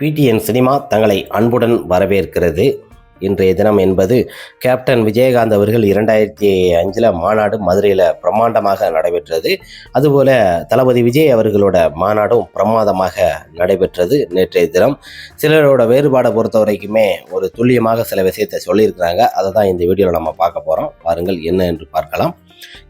PTN cinema தங்களை அன்புடன் வரவேற்கிறது. இன்றைய தினம் என்பது கேப்டன் விஜயகாந்த் அவர்கள் இரண்டாயிரத்தி அஞ்சில் மாநாடு மதுரையில் பிரம்மாண்டமாக நடைபெற்றது. அதுபோல் தளபதி விஜய் அவர்களோட மாநாடும் பிரமாதமாக நடைபெற்றது நேற்றைய தினம். சிலரோட வேறுபாடை பொறுத்த வரைக்குமே ஒரு துல்லியமாக சில விஷயத்தை சொல்லியிருக்கிறாங்க. அதை தான் இந்த வீடியோவில் நம்ம பார்க்க போகிறோம் பாருங்கள் என்ன என்று பார்க்கலாம்.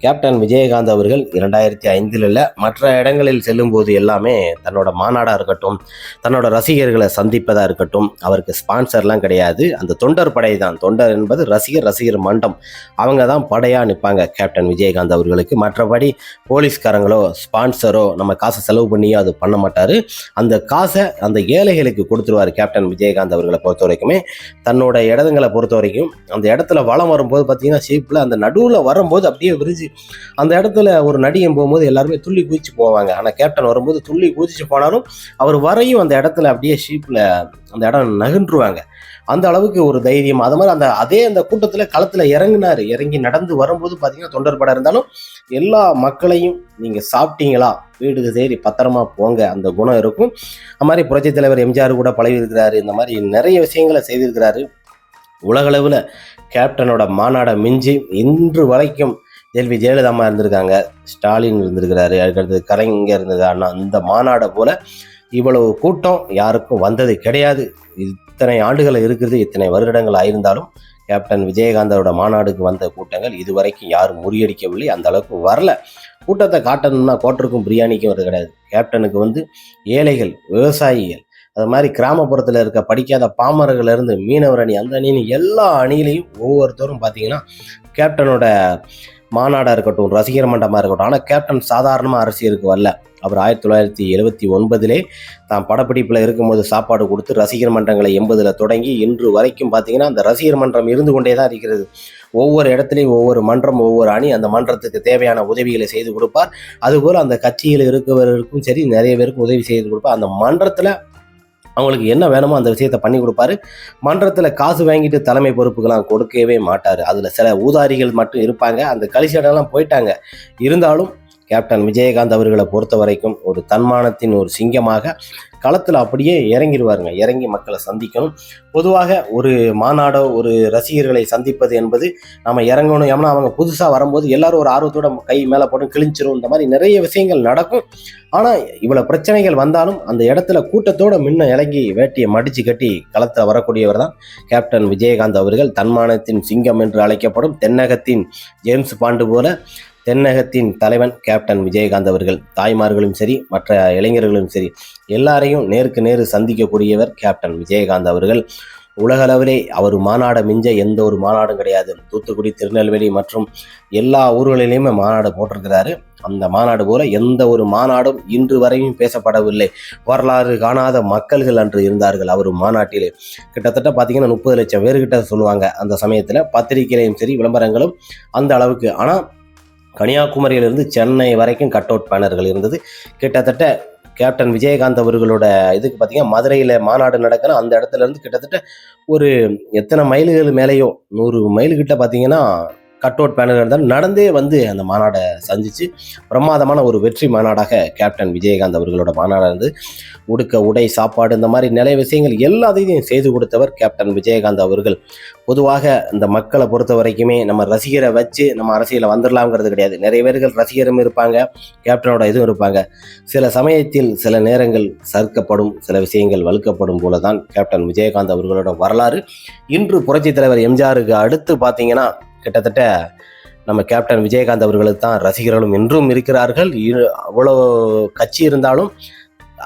கேப்டன் விஜயகாந்த் அவர்கள் இரண்டாயிரத்தி ஐந்தில் இல்லை மற்ற இடங்களில் செல்லும்போது எல்லாமே தன்னோட மாநாடாக இருக்கட்டும் தன்னோட ரசிகர்களை சந்திப்பதாக இருக்கட்டும் அவருக்கு ஸ்பான்சர்லாம் கிடையாது. அந்த தொண்டர் படை தான். தொண்டர் என்பது ரசிகர் ரசிகர் மண்டம் அவங்க தான் படையாக நிற்பாங்க கேப்டன் விஜயகாந்த் அவர்களுக்கு. மற்றபடி போலீஸ்காரங்களோ ஸ்பான்சரோ நம்ம காசை செலவு பண்ணியோ அது பண்ண மாட்டார். அந்த காசை அந்த ஏழைகளுக்கு கொடுத்துருவார் கேப்டன் விஜயகாந்த் அவர்களை பொறுத்த வரைக்குமே. தன்னோட இடதுங்களை பொறுத்த வரைக்கும் அந்த இடத்துல வளம் வரும்போது பார்த்தீங்கன்னா ஷீப்பில் அந்த நடுவில் வரும்போது அப்படியே விரிஞ்சு அந்த இடத்துல ஒரு நடிகன் போகும்போது எல்லாருமே துள்ளி குதிச்சு போவாங்க. ஆனால் கேப்டன் வரும்போது துள்ளி குதிச்சு போனாலும் அவர் வரையும் அந்த இடத்துல அப்படியே ஷீப்பில் அந்த இடம் நகன்றுவாங்க அந்த அளவுக்கு ஒரு தைரியம். அது மாதிரி அந்த அதே அந்த கூட்டத்தில் களத்தில் இறங்கினார். இறங்கி நடந்து வரும்போது பார்த்தீங்கன்னா தொண்டர் இருந்தாலும் எல்லா மக்களையும் நீங்கள் சாப்பிட்டீங்களா? வீட்டுக்கு தேடி பத்திரமா போங்க. அந்த குணம் இருக்கும். அது மாதிரி புரட்சி தலைவர் எம்ஜிஆர் கூட பழகிருக்கிறாரு இந்த மாதிரி நிறைய விஷயங்களை செய்திருக்கிறாரு. உலகளவில் கேப்டனோட மாநாடை மிஞ்சி இன்று வரைக்கும் செல்வி ஜெயலலிதா அம்மா இருந்திருக்காங்க. ஸ்டாலின் இருந்திருக்கிறாரு. அதுக்கடுத்து கலைஞர் இருந்தது. அண்ணா அந்த மாநாடை போல இவ்வளவு கூட்டம் யாருக்கும் வந்தது கிடையாது. இத்தனை ஆண்டுகள் இருக்கிறது இத்தனை வருடங்கள் ஆயிருந்தாலும் கேப்டன் விஜயகாந்தோட மாநாடுக்கு வந்த கூட்டங்கள் இதுவரைக்கும் யாரும் முறியடிக்கவில்லை. அந்த அளவுக்கு வரல. கூட்டத்தை காட்டணும்னா கோட்டருக்கும் பிரியாணிக்கும் வருது கிடையாது. கேப்டனுக்கு வந்து ஏழைகள் விவசாயிகள் அது மாதிரி கிராமப்புறத்தில் இருக்க படிக்காத பாமரர்கள் இருந்து மீனவர் அணி அந்த அணின்னு எல்லா அணியிலையும் ஒவ்வொருத்தரும் பார்த்தீங்கன்னா கேப்டனோட மாநாடாக இருக்கட்டும் ரசிகர் மண்டபமாக இருக்கட்டும் ஆனால் கேப்டன் சாதாரணமாக அரசியலுக்கு வரல. அவர் ஆயிரத்தி தொள்ளாயிரத்தி எழுபத்தி ஒன்பதிலே தான் படப்பிடிப்பில் இருக்கும்போது சாப்பாடு கொடுத்து ரசிகர் மன்றங்களை எண்பதில் தொடங்கி இன்று வரைக்கும் பார்த்தீங்கன்னா அந்த ரசிகர் மன்றம் இருந்து கொண்டே தான் இருக்கிறது. ஒவ்வொரு இடத்துலையும் ஒவ்வொரு மன்றம் ஒவ்வொரு அணி அந்த மன்றத்துக்கு தேவையான உதவிகளை செய்து கொடுப்பார். அதுபோல் அந்த கட்சியில் இருக்கவர்களுக்கும் சரி நிறைய பேருக்கு உதவி செய்து கொடுப்பார். அந்த மன்றத்தில் அவங்களுக்கு என்ன வேணுமோ அந்த விஷயத்தை பண்ணி கொடுப்பாரு. மன்றத்தில் காசு வாங்கிட்டு தலைமை பொறுப்புக்கெல்லாம் கொடுக்கவே மாட்டார். அதில் சில ஊதாரிகள் மட்டும் இருப்பாங்க. அந்த கலிசடெல்லாம் போயிட்டாங்க. இருந்தாலும் கேப்டன் விஜயகாந்த் அவர்களை பொறுத்த வரைக்கும் ஒரு தன்மானத்தின் ஒரு சிங்கமாக களத்தில் அப்படியே இறங்கிடுவாருங்க இறங்கி மக்களை சந்திக்கணும். பொதுவாக ஒரு மாநாடோ ஒரு ரசிகர்களை சந்திப்பது என்பது நம்ம இறங்கணும். ஏன்னா அவங்க புதுசாக வரும்போது எல்லாரும் ஒரு ஆர்வத்தோட கை மேலே போட்டு கிழிஞ்சிரும். இந்த மாதிரி நிறைய விஷயங்கள் நடக்கும். ஆனால் இவ்வளோ பிரச்சனைகள் வந்தாலும் அந்த இடத்துல கூட்டத்தோட முன்ன இறங்கி வேட்டியை மடித்து கட்டி களத்தில் வரக்கூடியவர் தான் கேப்டன் விஜயகாந்த் அவர்கள். தன்மானத்தின் சிங்கம் என்று அழைக்கப்படும் தென்னகத்தின் ஜேம்ஸ் பாண்டு போல தென்னகத்தின் தலைவன் கேப்டன் விஜயகாந்த் அவர்கள். தாய்மார்களும் சரி மற்ற இளைஞர்களும் சரி எல்லாரையும் நேருக்கு நேரு சந்திக்கக்கூடியவர் கேப்டன் விஜயகாந்த் அவர்கள். உலகளவிலே அவர் மாநாட மிஞ்ச எந்த ஒரு மாநாடும் கிடையாது. தூத்துக்குடி திருநெல்வேலி மற்றும் எல்லா ஊர்களிலையுமே மாநாடு போட்டிருக்கிறாரு. அந்த மாநாடு போல எந்த ஒரு மாநாடும் இன்று வரையும் பேசப்படவில்லை. வரலாறு காணாத மக்கள்கள் அன்று இருந்தார்கள் அவர் மாநாட்டிலே. கிட்டத்தட்ட பார்த்தீங்கன்னா முப்பது லட்சம் பேர்கிட்ட சொல்லுவாங்க. அந்த சமயத்தில் பத்திரிகையிலையும் சரி விளம்பரங்களும் அந்த அளவுக்கு. ஆனால் கன்னியாகுமரியிலிருந்து சென்னை வரைக்கும் கட் அவுட் பேனர்கள் இருந்தது. கிட்டத்தட்ட கேப்டன் விஜயகாந்த் அவர்களோட இதுக்கு பார்த்தீங்கன்னா மதுரையில் மாநாடு நடக்கணும் அந்த இடத்துல இருந்து கிட்டத்தட்ட ஒரு எத்தனை மைல்கள் மேலேயோ நூறு மைலுக்கிட்ட பார்த்தீங்கன்னா கட் அவுட் பேனல் இருந்தால் நடந்தே வந்து அந்த மாநாடை சந்திச்சு பிரமாதமான ஒரு வெற்றி மாநாடாக கேப்டன் விஜயகாந்த் அவர்களோட மாநாடாக இருந்து உடுக்க உடை சாப்பாடு இந்த மாதிரி நிறைய விஷயங்கள் எல்லாத்தையும் செய்து கொடுத்தவர் கேப்டன் விஜயகாந்த் அவர்கள். பொதுவாக இந்த மக்களை பொறுத்த வரைக்குமே நம்ம ரசிகரை வச்சு நம்ம அரசியலில் வந்துடலாம்ங்கிறது கிடையாது. நிறைய பேர்கள் ரசிகரும் இருப்பாங்க கேப்டனோட இதுவும் இருப்பாங்க. சில சமயத்தில் சில நேரங்கள் சறுக்கப்படும் சில விஷயங்கள் வலுக்கப்படும் போல தான் கேப்டன் விஜயகாந்த் அவர்களோட வரலாறு. இன்று புரட்சித் தலைவர் எம்ஜிஆருக்கு அடுத்து பார்த்தீங்கன்னா கிட்டத்தட்ட நம்ம கேப்டன் விஜயகாந்த் அவர்களுக்கு தான் ரசிகர்களும் இன்றும் இருக்கிறார்கள். அவ்வளோ கட்சி இருந்தாலும்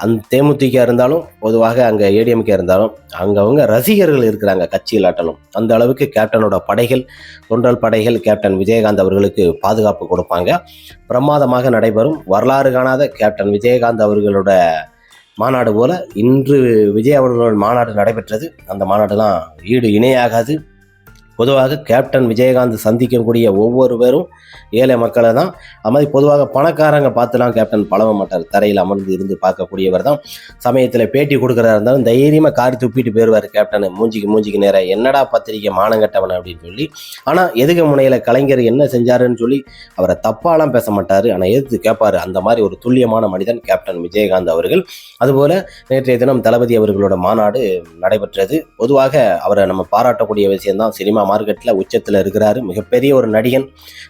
அந் தேமுதிக இருந்தாலும் பொதுவாக அங்கே ஏடிஎம்கே இருந்தாலும் அங்கே அவங்க ரசிகர்கள் இருக்கிறாங்க கட்சியில் ஆட்டலும். அந்த அளவுக்கு கேப்டனோட படைகள் தொண்டல் படைகள் கேப்டன் விஜயகாந்த் அவர்களுக்கு பாதுகாப்பு கொடுப்பாங்க. பிரமாதமாக நடைபெறும். வரலாறு காணாத கேப்டன் விஜயகாந்த் அவர்களோட மாநாடு போல இன்று விஜய் அவர்களோட மாநாடு நடைபெற்றது. அந்த மாநாடுலாம் ஈடு இணையாகாது. பொதுவாக கேப்டன் விஜயகாந்த் சந்திக்கக்கூடிய ஒவ்வொருவரும் ஏழை மக்களை தான். அது மாதிரி பொதுவாக பணக்காரங்க பார்த்துலாம் கேப்டன் பழக மாட்டார். தரையில் அமர்ந்து இருந்து பார்க்கக்கூடியவர் தான். சமயத்தில் பேட்டி கொடுக்குறதா இருந்தாலும் தைரியமாக காரி துப்பிட்டு போயிடுவார் கேப்டன். மூஞ்சிக்கு மூஞ்சிக்கு நேரம் என்னடா பத்திரிக்கை மானங்கட்டவன் அப்படின்னு சொல்லி. ஆனால் எதுக முனையில் கலைஞர் என்ன செஞ்சாருன்னு சொல்லி அவரை தப்பாலாம் பேச மாட்டார். ஆனால் எதிர்த்து கேட்பாரு? அந்த மாதிரி ஒரு துல்லியமான மனிதன் கேப்டன் விஜயகாந்த் அவர்கள். அதுபோல் நேற்றைய தினம் தளபதி அவர்களோட மாநாடு நடைபெற்றது. பொதுவாக அவரை நம்ம பாராட்டக்கூடிய விஷயம்தான் சினிமா மார்க்கெட்டில் உச்சத்தில் இருக்கிறாரு. மிகப்பெரிய ஒரு நடிகன்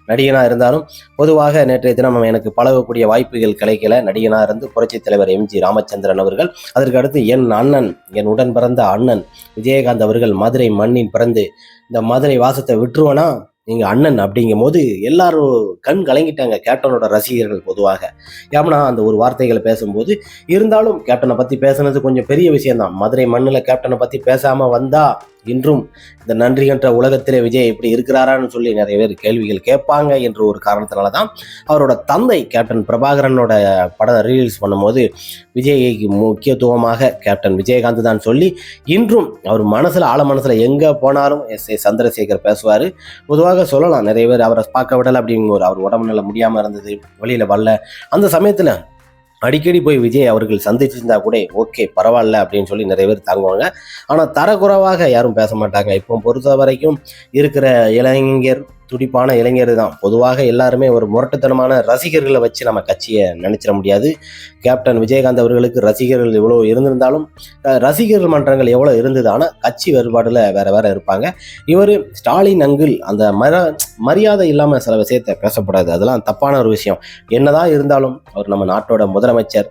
நடிகனாக இருந்தாலும் பொதுவாக நேற்றைய தினம் எனக்கு பழகக்கூடிய வாய்ப்புகள் கிடைக்கல. நடிகனாக இருந்து புரட்சித் தலைவர் எம்ஜி ராமச்சந்திரன் அவர்கள் அதற்கு அடுத்து என் அண்ணன் என் உடன் பிறந்த அண்ணன் விஜயகாந்த் அவர்கள் மதுரை மண்ணின் பிறந்து இந்த மதுரை வாசத்தை விட்டுருவனா? நீங்கள் அண்ணன் அப்படிங்கும் போது எல்லாரும் கண் கலங்கிட்டாங்க. கேப்டனோட ரசிகர்கள் பொதுவாக. ஏமனா அந்த ஒரு வார்த்தைகளை பேசும்போது இருந்தாலும் கேப்டனை பற்றி பேசுனது கொஞ்சம் பெரிய விஷயம்தான். மதுரை மண்ணில் கேப்டனை பற்றி பேசாமல் வந்தால் இன்றும் இந்த நன்றி என்ற உலகத்திலே விஜய் இப்படி இருக்கிறாரான்னு சொல்லி நிறைய பேர் கேள்விகள் கேட்பாங்க என்ற ஒரு காரணத்தினால தான் அவரோட தந்தை கேப்டன் பிரபாகரனோட படம் ரிலீஸ் பண்ணும்போது விஜய்க்கு முக்கியத்துவமாக கேப்டன் விஜயகாந்த் தான் சொல்லி இன்றும் அவர் மனசில் ஆழ மனசில் எங்கே போனாலும் எஸ் ஏ சந்திரசேகர் பேசுவார். பொதுவாக சொல்லலாம் நிறைய பேர் அவரை பார்க்க விடலை அப்படிங்கிற ஒரு அவர் உடம்பு நல்ல முடியாமல் இருந்தது வெளியில் வரல. அந்த சமயத்தில் அடிக்கடி போய் விஜய் அவர்கள் சந்திச்சிருந்தா கூட ஓகே பரவாயில்ல அப்படின்னு சொல்லி நிறைய பேர் தாங்குவாங்க. ஆனால் தரக்குறைவாக யாரும் பேச மாட்டாங்க. இப்போ பொறுத்த வரைக்கும் இருக்கிற இளைஞர் துடிப்பான இளைஞர் தான். பொதுவாக எல்லாருமே ஒரு முரட்டுத்தனமான ரசிகர்களை வச்சு நம்ம கட்சியை நினைச்சிட முடியாது. கேப்டன் விஜயகாந்த் அவர்களுக்கு ரசிகர்கள் எவ்வளோ இருந்திருந்தாலும் ரசிகர்கள் மன்றங்கள் எவ்வளோ இருந்தது ஆனால் கட்சி வேறுபாடில் வேற வேற இருப்பாங்க. இவர் ஸ்டாலின் அங்கிள் அந்த மர மரியாதை இல்லாமல் சில விஷயத்தை பேசப்படாது அதெல்லாம் தப்பான ஒரு விஷயம். என்னதான் இருந்தாலும் அவர் நம்ம நாட்டோட முதலமைச்சர்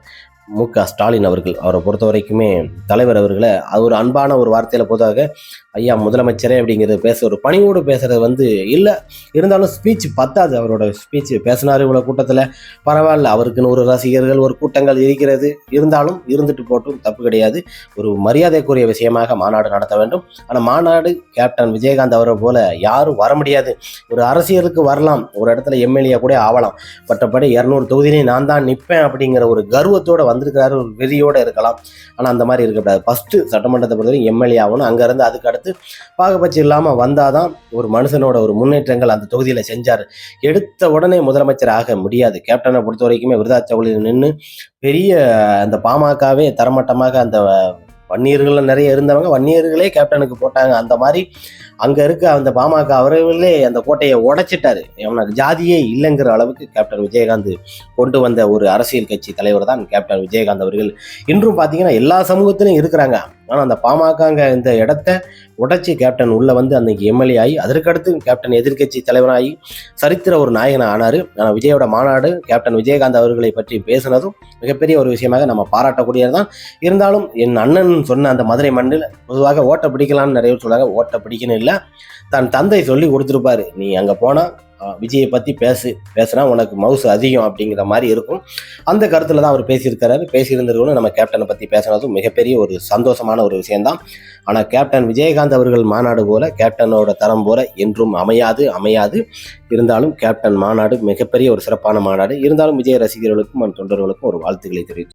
மு க ஸ்டாலின் அவர்கள் அவரை பொறுத்த வரைக்குமே தலைவர் அவர்களை அது ஒரு அன்பான ஒரு வார்த்தையில் பொதுவாக ஐயா முதலமைச்சரே அப்படிங்கிறது பேச ஒரு பணிவோடு பேசுறது வந்து இல்லை. இருந்தாலும் ஸ்பீச் பத்தாது அவரோட ஸ்பீச் பேசினார் இவ்வளோ கூட்டத்தில். பரவாயில்ல அவருக்குன்னு ஒரு ரசிகர்கள் ஒரு கூட்டங்கள் இருக்கிறது. இருந்தாலும் இருந்துட்டு போட்டும் தப்பு கிடையாது. ஒரு மரியாதைக்குரிய விஷயமாக மாநாடு நடத்த வேண்டும். ஆனால் மாநாடு கேப்டன் விஜயகாந்த் அவரை போல யாரும் வர முடியாது. ஒரு அரசியலுக்கு வரலாம். ஒரு இடத்துல எம்எல்ஏ கூட ஆகலாம் மற்றபடி இரநூறு தொகுதியிலையும் நான் தான் நிற்பேன் அப்படிங்கிற ஒரு கர்வத்தோட வந்திருக்கிறாரு. ஒரு வெறியோடு இருக்கலாம். ஆனால் அந்த மாதிரி இருக்கக்கூடாது ஃபஸ்ட்டு சட்டமன்றத்தை பொறுத்தவரைக்கும் எம்எல்ஏ ஆகணும். அங்கேருந்து அதுக்கு அடுத்து பாகுபட்சம் இல்லாமல் வந்தாதான் ஒரு மனுஷனோட ஒரு முன்னேற்றங்கள் அந்த தொகுதியில் செஞ்சார். எடுத்த உடனே முதலமைச்சர் ஆக முடியாது. கேப்டனை பொறுத்த வரைக்குமே விருதாச்சவுளியில் நின்று பெரிய அந்த பாமகவே தரமட்டமாக அந்த வன்னியர்கள் நிறைய இருந்தவங்க வன்னியர்களே கேப்டனுக்கு போட்டாங்க. அந்த மாதிரி அங்க இருக்க அந்த பாமக அவர்களே அந்த கோட்டையை உடைச்சிட்டாரு. அவனுக்கு ஜாதியே இல்லைங்கிற அளவுக்கு கேப்டன் விஜயகாந்த் கொண்டு வந்த ஒரு அரசியல் கட்சி தலைவர் தான் கேப்டன் விஜயகாந்த் அவர்கள். இன்றும் பார்த்தீங்கன்னா எல்லா சமூகத்திலும் இருக்கிறாங்க. ஆனால் அந்த பாமகங்க இந்த இடத்த உடைச்சி கேப்டன் உள்ள வந்து அன்னைக்கு எம்எல்ஏ ஆகி அதற்கடுத்து கேப்டன் எதிர்க்கட்சி தலைவராகி சரித்திர ஒரு நாயகன் ஆனார். ஆனால் விஜயோட மாநாடு கேப்டன் விஜயகாந்த் அவர்களை பற்றி பேசுனதும் மிகப்பெரிய ஒரு விஷயமாக நம்ம பாராட்டக்கூடியது தான். இருந்தாலும் என் அண்ணன் சொன்ன அந்த மதுரை மண்ணில் பொதுவாக ஓட்டை பிடிக்கலாம்னு நிறைய பேர் சொல்றாங்க. ஓட்டை பிடிக்கணும் இல்லை. தன் தந்தை சொல்லி கொடுத்துருப்பாரு. நீ அங்கே போனால் விஜயை பற்றி பேசு. பேசுனா உனக்கு மவுசு அதிகம் அப்படிங்கிற மாதிரி இருக்கும். அந்த கருத்தில் தான் அவர் பேசியிருக்கிறாரு. பேசியிருந்திருக்கணும் நம்ம கேப்டனை பற்றி பேசுனதும் மிகப்பெரிய ஒரு சந்தோஷமான ஒரு விஷயம்தான். ஆனால் கேப்டன் விஜயகாந்த் அவர்கள் மாநாடு போல கேப்டனோட தரம் போல என்றும் அமையாது அமையாது. இருந்தாலும் கேப்டன் மாநாடு மிகப்பெரிய ஒரு சிறப்பான மாநாடு. இருந்தாலும் விஜய் ரசிகர்களுக்கும் தொண்டர்களுக்கும் ஒரு வாழ்த்துக்களை தெரிவித்து